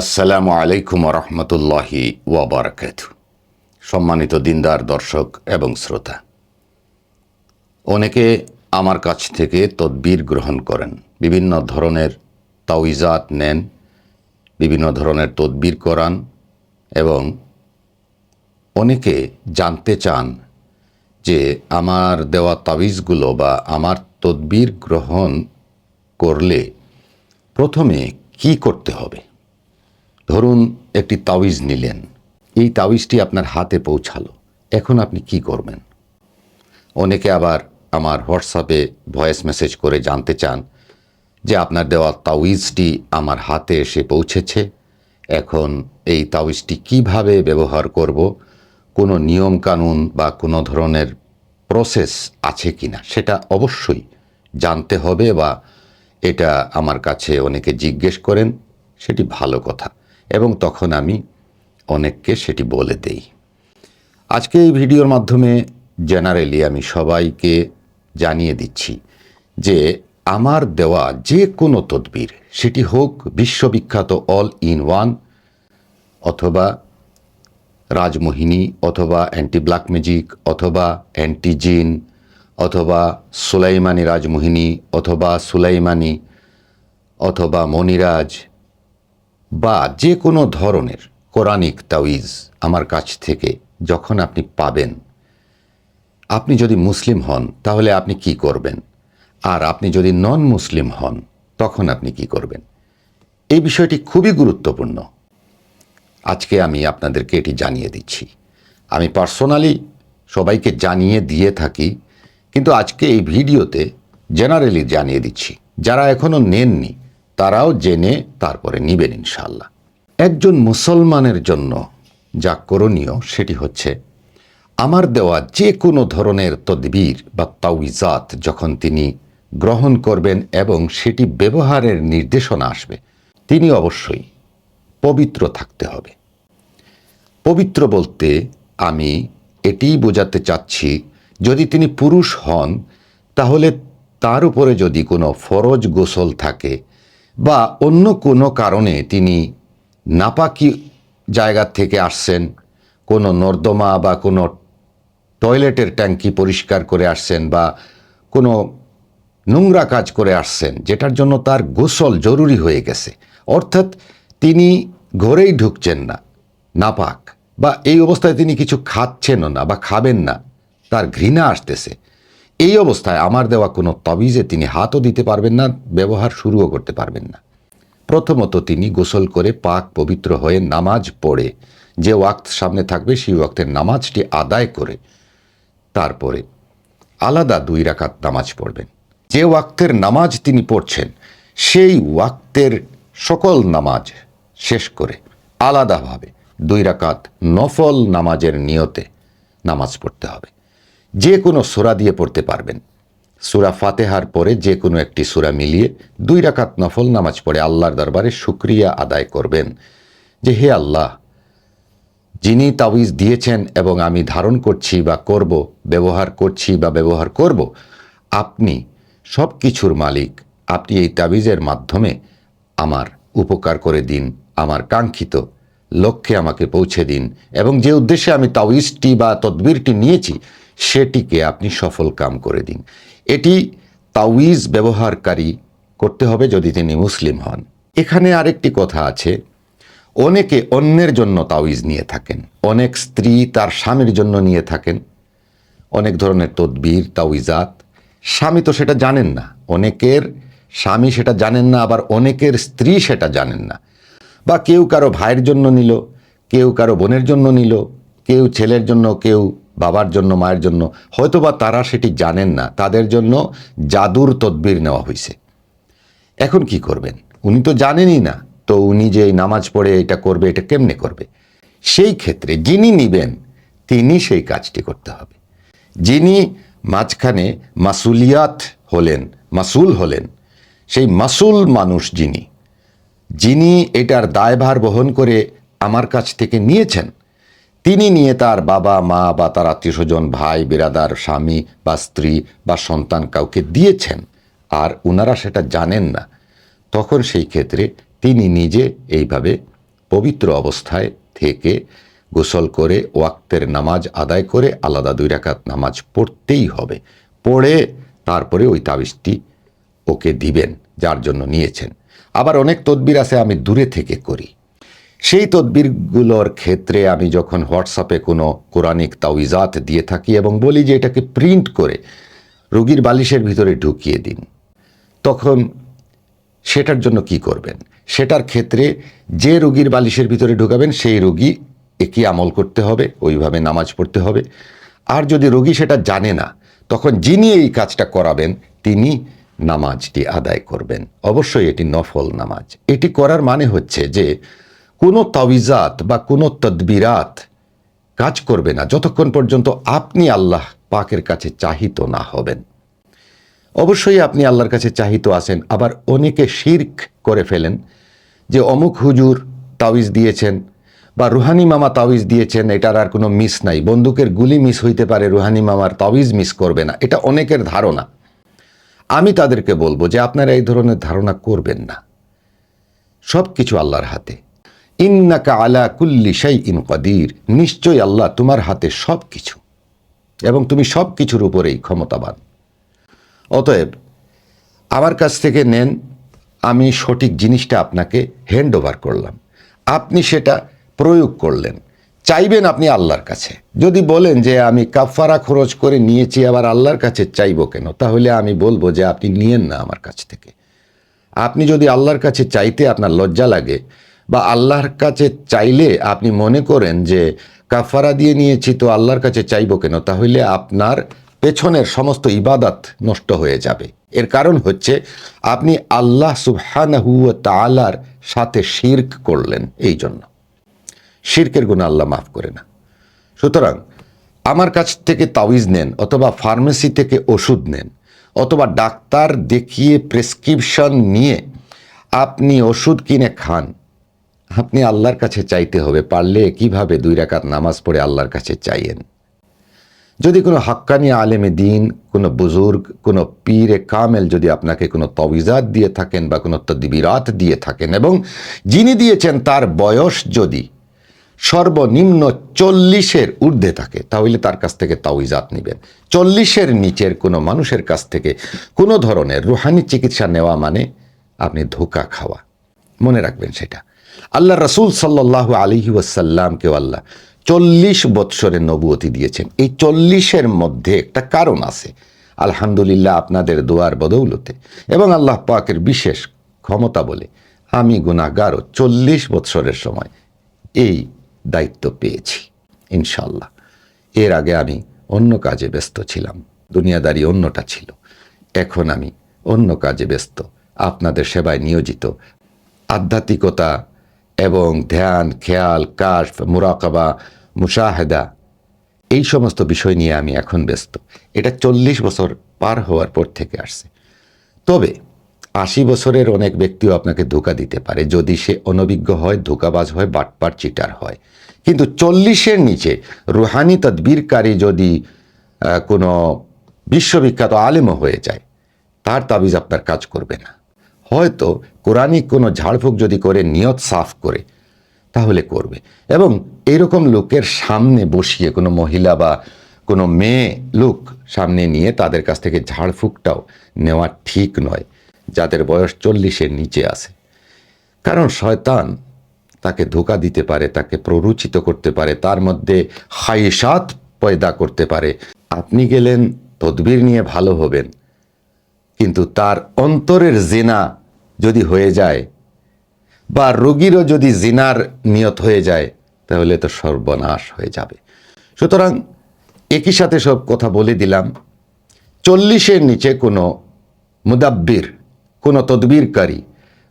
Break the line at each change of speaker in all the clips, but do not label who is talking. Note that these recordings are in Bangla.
আসসালামু আলাইকুম রহমতুল্লাহি ওয়াবারাকাত সম্মানিত দিনদার, দর্শক এবং শ্রোতা, অনেকে আমার কাছ থেকে তদবির গ্রহণ করেন, বিভিন্ন ধরনের তাওইজাত নেন, বিভিন্ন ধরনের তদবির করান এবং অনেকে জানতে চান যে আমার দেওয়া তাবিজগুলো বা আমার তদবির গ্রহণ করলে প্রথমে কি করতে হবে। ধরুন একটি তাবিজ নিলেন। এই তাবিজটি আপনার হাতে পৌঁছালো। এখন আপনি কি করবেন? অনেকে আবার আমার হোয়াটসঅ্যাপে ভয়েস মেসেজ করে জানতে চান যে আপনার দেওয়া তাবিজটি আমার হাতে এসে পৌঁছেছে। এখন এই তাবিজটি কীভাবে ব্যবহার করব? কোনো নিয়ম কানুন বা কোনো ধরনের প্রসেস আছে কিনা? সেটা অবশ্যই জানতে হবে বা এটা আমার কাছে অনেকে জিজ্ঞেস করেন, সেটি ভালো কথা। এবং তখন আমি অনেককে সেটি বলে দেই। আজকে এই ভিডিওর মাধ্যমে জেনারেলি আমি সবাইকে জানিয়ে দিচ্ছি যে আমার দেওয়া যে কোনো তদবির, সেটি হোক বিশ্ববিখ্যাত অল ইন ওয়ান অথবা রাজমোহিনী অথবা অ্যান্টি ব্ল্যাক ম্যাজিক অথবা অ্যান্টি জিন অথবা সুলাইমানি রাজমোহিনী অথবা সুলাইমানি অথবা মনিরাজ বা যে কোনো ধরনের কোরআনিক তাউইজ আমার কাছ থেকে যখন আপনি পাবেন, আপনি যদি মুসলিম হন, তাহলে আপনি কি করবেন? আর আপনি যদি নন মুসলিম হন, তখন আপনি কি করবেন? এই বিষয়টি খুবই গুরুত্বপূর্ণ। আজকে আমি আপনাদেরকে এটি জানিয়ে দিচ্ছি। আমি পার্সোনালি সবাইকে জানিয়ে দিয়ে থাকি, কিন্তু আজকে এই ভিডিওতে জেনারেলি জানিয়ে দিচ্ছি। যারা এখনও নেননি তারাও জেনে তারপরে নিবেন ইনশাল্লাহ একজন মুসলমানের জন্য যা করণীয় সেটি হচ্ছে, আমার দেওয়া যে কোনো ধরনের তদবির বা তাউইজাত যখন তিনি গ্রহণ করবেন এবং সেটি ব্যবহারের নির্দেশনা আসবে, তিনি অবশ্যই পবিত্র থাকতে হবে। পবিত্র বলতে আমি এটিই বোঝাতে চাচ্ছি, যদি তিনি পুরুষ হন, তাহলে তার উপরে যদি কোনো ফরজ গোসল থাকে বা অন্য কোনো কারণে তিনি নাপাকি জায়গা থেকে আসছেন, কোনো নর্দমা বা কোনো টয়লেটের ট্যাঙ্কি পরিষ্কার করে আসছেন বা কোনো নোংরা কাজ করে আসছেন, যেটার জন্য তার গোসল জরুরি হয়ে গেছে। অর্থাৎ তিনি ঘরেই ঢুকছেন না, নাপাক। বা এই অবস্থায় তিনি কিছু খাচ্ছেনও না বা খাবেন না। তার ঘৃণা আসতেছে। এই অবস্থায় আমার দেওয়া কোনো তবিজে তিনি হাতও দিতে পারবেন না, ব্যবহার শুরুও করতে পারবেন না। প্রথমত তিনি গোসল করে পাক পবিত্র হয়ে নামাজ পড়ে। যে ওয়াক্ত সামনে থাকবে সেই ওয়াক্তের নামাজটি আদায় করে। তারপরে আলাদা দুই রাকাত নামাজ পড়বেন। যে ওয়াক্তের নামাজ তিনি পড়ছেন, সেই ওয়াক্তের সকল নামাজ শেষ করে আলাদাভাবে দুই রাকাত নফল নামাজের নিয়তে নামাজ পড়তে হবে। যে কোনো সুরা দিয়ে পড়তে পারবেন। সুরা ফাতেহার পরে যে কোনো একটি সুরা মিলিয়ে দুই রাকাত নফল নামাজ পড়ে আল্লাহর দরবারে শুক্রিয়া আদায় করবেন যে, হে আল্লাহ, যিনি তাবিজ দিয়েছেন এবং আমি ধারণ করছি বা করব, ব্যবহার করছি বা ব্যবহার করব, আপনি সব কিছুর মালিক। আপনি এই তাবিজের মাধ্যমে আমার উপকার করে দিন, আমার কাঙ্ক্ষিত লক্ষ্যে আমাকে পৌঁছে দিন এবং যে উদ্দেশ্যে আমি তাওয়িজটি বা তদবিরটি নিয়েছি সেটিকে আপনি সফল কাম করে দিন। এটি তাওয়িজ ব্যবহারকারী করতে হবে যদি তিনি মুসলিম হন। এখানে আরেকটি কথা আছে, অনেকে অন্যের জন্য তাওয়িজ নিয়ে থাকেন, অনেক স্ত্রী তার স্বামীর জন্য নিয়ে থাকেন, অনেক ধরনের তদবির তাওইজাত স্বামী তো সেটা জানেন না, অনেকের স্বামী সেটা জানেন না, আবার অনেকের স্ত্রী সেটা জানেন না। বা কেউ কারও ভাইয়ের জন্য নিল, কেউ কারও বোনের জন্য নিল, কেউ ছেলের জন্য, কেউ বাবার জন্য, মায়ের জন্য, হয়তোবা তারা সেটি জানেন না। তাদের জন্য জাদুর তদবির নেওয়া হয়েছে এখন কি করবেন? উনি তো জানেনই না। তো উনি যে নামাজ পড়ে এটা করবে, এটা কেমনে করবে? সেই ক্ষেত্রে যিনি নিবেন, তিনি সেই কাজটি করতে হবে। যিনি মাঝখানে মাসুলিয়াত হলেন, মাসুল হলেন, সেই মাসুল মানুষ যিনি যিনি এটার দায়ভার বহন করে আমার কাছ থেকে নিয়েছেন তিনি নিয়ে তার বাবা, মা বা তার আত্মীয় স্বজন ভাই, বিরাদার স্বামী বা স্ত্রী বা সন্তান কাউকে দিয়েছেন, আর ওনারা সেটা জানেন না। তখন সেই ক্ষেত্রে তিনি নিজে এইভাবে পবিত্র অবস্থায় থেকে গোসল করে ওয়াক্তের নামাজ আদায় করে আলাদা দুই রাকাত নামাজ পড়তেই হবে। পড়ে তারপরে ওই তাবিজটি ওকে দিবেন, যার জন্য নিয়েছেন। আবার অনেক তদবির আছে, আমি দূরে থেকে করি। সেই তদবিরগুলোর ক্ষেত্রে আমি যখন হোয়াটসঅ্যাপে কোনো কোরআনিক তাওইজাত দিয়ে থাকি এবং বলি যে এটাকে প্রিন্ট করে রোগীর বালিশের ভিতরে ঢুকিয়ে দিন, তখন সেটার জন্য কি করবেন? সেটার ক্ষেত্রে যে রোগীর বালিশের ভিতরে ঢুকাবেন, সেই রোগী একই আমল করতে হবে, ওইভাবে নামাজ পড়তে হবে। আর যদি রোগী সেটা জানে না, তখন যিনি এই কাজটা করাবেন, তিনি নামাজটি আদায় করবেন। অবশ্যই এটি নফল নামাজ। এটি করার মানে হচ্ছে যে কোনো তাবিজাত বা কোনো তদবিরাত কাজ করবে না যতক্ষণ পর্যন্ত আপনি আল্লাহ পাকের কাছে চাহিত না হবেন। অবশ্যই আপনি আল্লাহর কাছে চাহিত আছেন, আবার অনেকে শির্ক করে ফেলেন যে অমুক হুজুর তাবিজ দিয়েছেন বা রুহানি মামা তাবিজ দিয়েছেন, এটার আর কোনো মিস নাই। বন্দুকের গুলি মিস হইতে পারে, রুহানি মামার তাবিজ মিস করবে না। এটা অনেকের ধারণা। আমি তাদেরকে বলব যে আপনারা এই ধরনের ধারণা করবেন না। সব কিছু আল্লাহর হাতে। ইন্নাকা আলা কুল্লি শাই ইন কদির, নিশ্চয়ই আল্লাহ তোমার হাতে সব কিছু এবং তুমি সব কিছুর উপরেই ক্ষমতাবান। অতএব আমার কাছ থেকে নেন, আমি সঠিক জিনিসটা আপনাকে হ্যান্ড ওভার করলাম। আপনি সেটা প্রয়োগ করলেন। চাইবেন আপনি আল্লাহর কাছে। যদি বলেন যে আমি কাফারা খরচ করে নিয়েছি, আবার আল্লাহর কাছে চাইব কেন? তাহলে আমি বলব যে আপনি নিয়েন না আমার কাছ থেকে। আপনি যদি আল্লাহর কাছে চাইতে আপনার লজ্জা লাগে বা আল্লাহর কাছে চাইলে আপনি মনে করেন যে কাফারা দিয়ে নিয়েছি, তো আল্লাহর কাছে চাইব কেন? তাহলে আপনার পেছনের সমস্ত ইবাদত নষ্ট হয়ে যাবে। এর কারণ হচ্ছে আপনি আল্লাহ সুবহানাহু ওয়া তাআলার সাথে শির্ক করলেন এই জন্য শির্কের গুণ আল্লাহ মাফ করে না। সুতরাং আমার কাছ থেকে তাবিজ নেন অথবা ফার্মেসি থেকে ওষুধ নেন অথবা ডাক্তার দেখিয়ে প্রেসক্রিপশন নিয়ে আপনি ওষুধ কিনে খান আপনি আল্লাহর কাছে চাইতে হবে, পারলে কীভাবে দুই রাকাত নামাজ পড়ে আল্লাহর কাছে চাইয়েন? যদি কোনো হাক্কানি আলেমে দিন, কোনো বুজুর্গ, কোনো পীরে কামেল যদি আপনাকে কোনো তবিজাত দিয়ে থাকেন বা কোনো তদবিরাত দিয়ে থাকেন এবং যিনি দিয়েছেন তার বয়স যদি সর্বনিম্ন চল্লিশের ঊর্ধ্বে থাকে, তাহলে তার কাছ থেকে তাওইজাত নেবেন। চল্লিশের নিচের কোনো মানুষের কাছ থেকে কোনো ধরনের রুহানি চিকিৎসা নেওয়া মানে আপনি ধোকা খাওয়া। মনে রাখবেন সেটা। আল্লাহ রসুল সাল্লাহ আলিহি ওয়াসাল্লামকেও আল্লাহ চল্লিশ বৎসরের নবুয়তি দিয়েছেন। এই চল্লিশের মধ্যে একটা কারণ আছে। আলহামদুলিল্লাহ আপনাদের দোয়ার বদৌলতে। এবং আল্লাহ পাকের বিশেষ ক্ষমতা বলে আমি গুণাগারও চল্লিশ বৎসরের সময় এই দায়িত্ব পেয়েছি ইনশাল্লাহ এর আগে আমি অন্য কাজে ব্যস্ত ছিলাম। দুনিয়াদারি অন্যটা ছিল। এখন আমি অন্য কাজে ব্যস্ত। আপনাদের সেবায় নিয়োজিত। আধ্যাত্মিকতা এবং ধ্যান, খেয়াল কাশ মুরাকাবা, মুশাহেদা, এই সমস্ত বিষয় নিয়ে আমি এখন ব্যস্ত। এটা চল্লিশ বছর পার হওয়ার পর থেকে আসছে। তবে আশি বছরের অনেক ব্যক্তিও আপনাকে ধোকা দিতে পারে। যদি সে অনভিজ্ঞ হয়, ধোকাবাজ হয় বাটপার চিটার হয়। কিন্তু চল্লিশের নিচে রুহানি তদবিরকারী যদি কোনো বিশ্ববিখ্যাত আলেমও হয়ে যায়, তার তাবিজ আপনার কাজ করবে না। হয়তো কোরআনিক কোনো ঝাড়ফুঁক যদি করে, নিয়ত সাফ করে, তাহলে করবে। এবং এরকম লোকের সামনে বসিয়ে কোনো মহিলা বা কোনো মেয়ে লোক সামনে নিয়ে তাদের কাছ থেকে ঝাড়ফুঁকটাও নেওয়া ঠিক নয়, যাদের বয়স চল্লিশের নিচে আছে। কারণ শয়তান তাকে ধোকা দিতে পারে, তাকে প্ররোচিত করতে পারে, তার মধ্যে হাইসাত পয়দা করতে পারে। আপনি গেলেন, তদবির নিয়ে ভালো হবেন। কিন্তু তার অন্তরের জেনা যদি হয়ে যায় বা রোগীরও যদি জিনার নিয়ত হয়ে যায়, তাহলে তো সর্বনাশ হয়ে যাবে। সুতরাং একই সাথে সব কথা বলে দিলাম। চল্লিশের নিচে কোনো মুদাব্বির, কোনো তদবিরকারী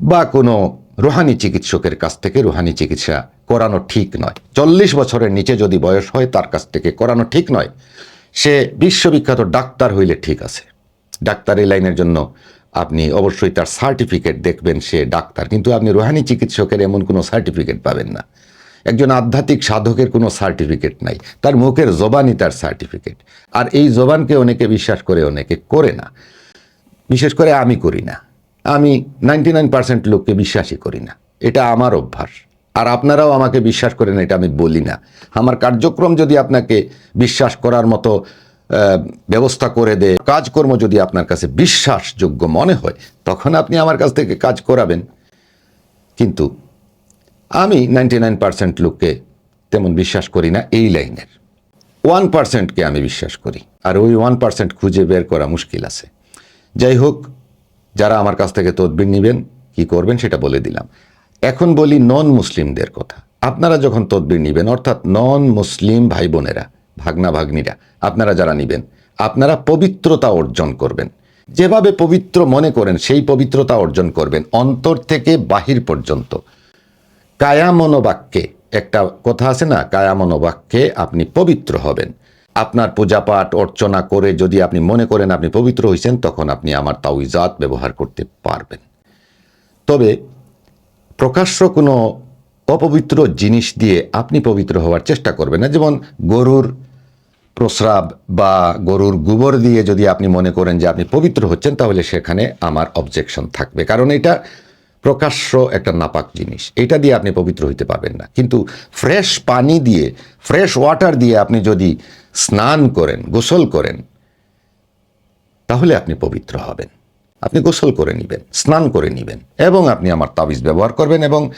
বা কোনো রুহানি চিকিৎসকের কাছ থেকে রুহানি চিকিৎসা করানো ঠিক নয়। চল্লিশ বছরের নিচে যদি বয়স হয়, তার কাছ থেকে করানো ঠিক নয়। সে বিশ্ববিখ্যাত ডাক্তার হইলে ঠিক আছে। ডাক্তারি লাইনের জন্য আপনি অবশ্যই তার সার্টিফিকেট দেখবেন সে ডাক্তার। কিন্তু আপনি রুহানি চিকিৎসকের এমন কোনো সার্টিফিকেট পাবেন না। একজন আধ্যাত্মিক সাধকের কোনো সার্টিফিকেট নাই। তার মুখের জবানই তার সার্টিফিকেট। আর এই জবানকে অনেকে বিশ্বাস করে, অনেকে করে না। বিশেষ করে আমি করি না। আমি নাইনটি নাইন পার্সেন্ট লোককে বিশ্বাসই করি না। এটা আমার অভ্যাস। আর আপনারাও আমাকে বিশ্বাস করেন, এটা আমি বলি না। আমার কার্যক্রম যদি আপনাকে বিশ্বাস করার মতো ব্যবস্থা করে দেয় কাজকর্ম যদি আপনার কাছে বিশ্বাসযোগ্য মনে হয়, তখন আপনি আমার কাছ থেকে কাজ করাবেন। কিন্তু আমি নাইনটি নাইন পার্সেন্ট লোককে তেমন বিশ্বাস করি না এই লাইনের। ওয়ান পার্সেন্টকে আমি বিশ্বাস করি। আর ওই ওয়ান পার্সেন্ট খুঁজে বের করা মুশকিল আছে। যাই হোক, যারা আমার কাছ থেকে তদবির নেবেন, কি করবেন সেটা বলে দিলাম। এখন বলি নন মুসলিমদের কথা। আপনারা যখন তদবির নেবেন, অর্থাৎ নন মুসলিম ভাই বোনেরা ভাগনা ভাগ্নিরা, আপনারা যারা নেবেন, আপনারা পবিত্রতা অর্জন করবেন। যেভাবে পবিত্র মনে করেন, সেই পবিত্রতা অর্জন করবেন, অন্তর থেকে বাহির পর্যন্ত। কায়ামনোবাক্যে, একটা কথা আছে না, কায়ামনোবাক্যে আপনি পবিত্র হবেন। আপনার পূজাপাঠ অর্চনা করে যদি আপনি মনে করেন আপনি পবিত্র হয়েছেন তখন আপনি আমার তাওইজাত ব্যবহার করতে পারবেন। তবে প্রকাশ্য কোনো অপবিত্র জিনিস দিয়ে আপনি পবিত্র হওয়ার চেষ্টা করবেন না। যেমন গরুর প্রস্রাব বা গরুর গোবর দিয়ে যদি আপনি মনে করেন যে আপনি পবিত্র হচ্ছেন, তাহলে সেখানে আমার অবজেকশন থাকবে। কারণ এটা প্রকাশ্য একটা নাপাক জিনিস। এটা দিয়ে আপনি পবিত্র হইতে পারবেন না। কিন্তু ফ্রেশ পানি দিয়ে, ফ্রেশ ওয়াটার দিয়ে আপনি যদি স্নান করেন, গোসল করেন, তাহলে আপনি পবিত্র হবেন। আপনি গোসল করে নেবেন, স্নান করে নেবেন, এবং আপনি আমার তাবিজ ব্যবহার করবেন, এবং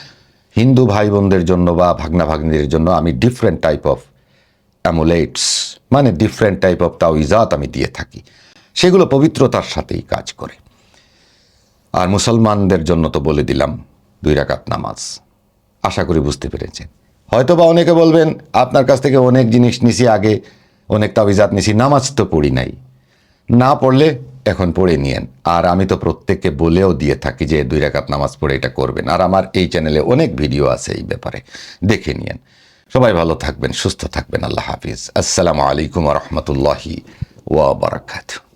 হিন্দু ভাই বোনদের জন্য বা ভাগনা ভাগ্নিদের জন্য আমি ডিফারেন্ট টাইপ অফ অ্যামুলেটস মানে ডিফারেন্ট টাইপ অফ তাওইজাত আমি দিয়ে থাকি। সেগুলো পবিত্রতার সাথেই কাজ করে। আর মুসলমানদের জন্য তো বলে দিলাম, দুই রাকাত নামাজ। আশা করি বুঝতে পেরেছেন। হয়তো বা অনেকে বলবেন, আপনার কাছ থেকে অনেক জিনিস নিছি আগে, অনেক তাবিজাত নিছি, নামাজ তো পড়ি নাই। না পড়লে এখন পড়ে নিয়েন। আর আমি তো প্রত্যেককে বলেও দিয়ে থাকি যে দুই রাকাত নামাজ পড়ে এটা করবেন। আর আমার এই চ্যানেলে অনেক ভিডিও আছে এই ব্যাপারে। দেখে নিয়েন। সবাই ভালো থাকবেন, সুস্থ থাকবেন। আল্লাহ হাফিজ। আসসালামু আলাইকুম রহমতুল্লাহি ওয়া বারাকাতুহু।